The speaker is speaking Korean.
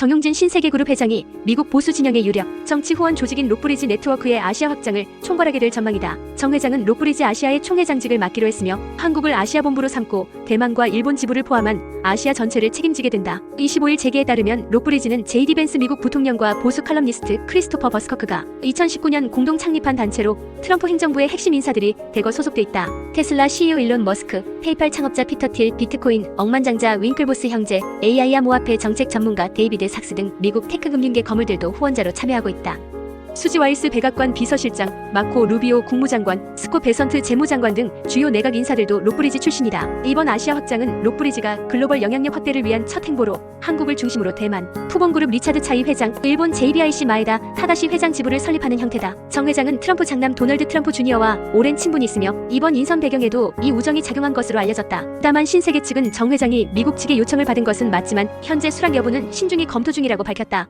정용진 신세계그룹 회장이 미국 보수 진영의 유력 정치 후원 조직인 롯브리지 네트워크의 아시아 확장을 총괄하게 될 전망이다. 정 회장은 롯브리지 아시아의 총회장직을 맡기로 했으며 한국을 아시아 본부로 삼고 대만과 일본 지부를 포함한 아시아 전체를 책임지게 된다. 25일 재계에 따르면 롯브리지는 제이디 벤스 미국 부통령과 보수 칼럼니스트 크리스토퍼 버스커크가 2019년 공동 창립한 단체로 트럼프 행정부의 핵심 인사들이 대거 소속돼 있다. 테슬라 CEO 일론 머스크, 페이팔 창업자 피터 틸, 비트코인, 억만장자 윙클보스 형제, AI 암호화폐 정책 전문가 데이비드 삭스 등 미국 테크 금융계 거물들도 후원자로 참여하고 있다. 수지 와이스 백악관 비서실장, 마코 루비오 국무장관, 스코 베선트 재무장관 등 주요 내각 인사들도 롯브리지 출신이다. 이번 아시아 확장은 롯브리지가 글로벌 영향력 확대를 위한 첫 행보로 한국을 중심으로 대만, 푸본그룹 리차드 차이 회장, 일본 JBIC 마에다 타다시 회장 지부를 설립하는 형태다. 정 회장은 트럼프 장남 도널드 트럼프 주니어와 오랜 친분이 있으며 이번 인선 배경에도 이 우정이 작용한 것으로 알려졌다. 다만 신세계 측은 정 회장이 미국 측의 요청을 받은 것은 맞지만 현재 수락 여부는 신중히 검토 중이라고 밝혔다.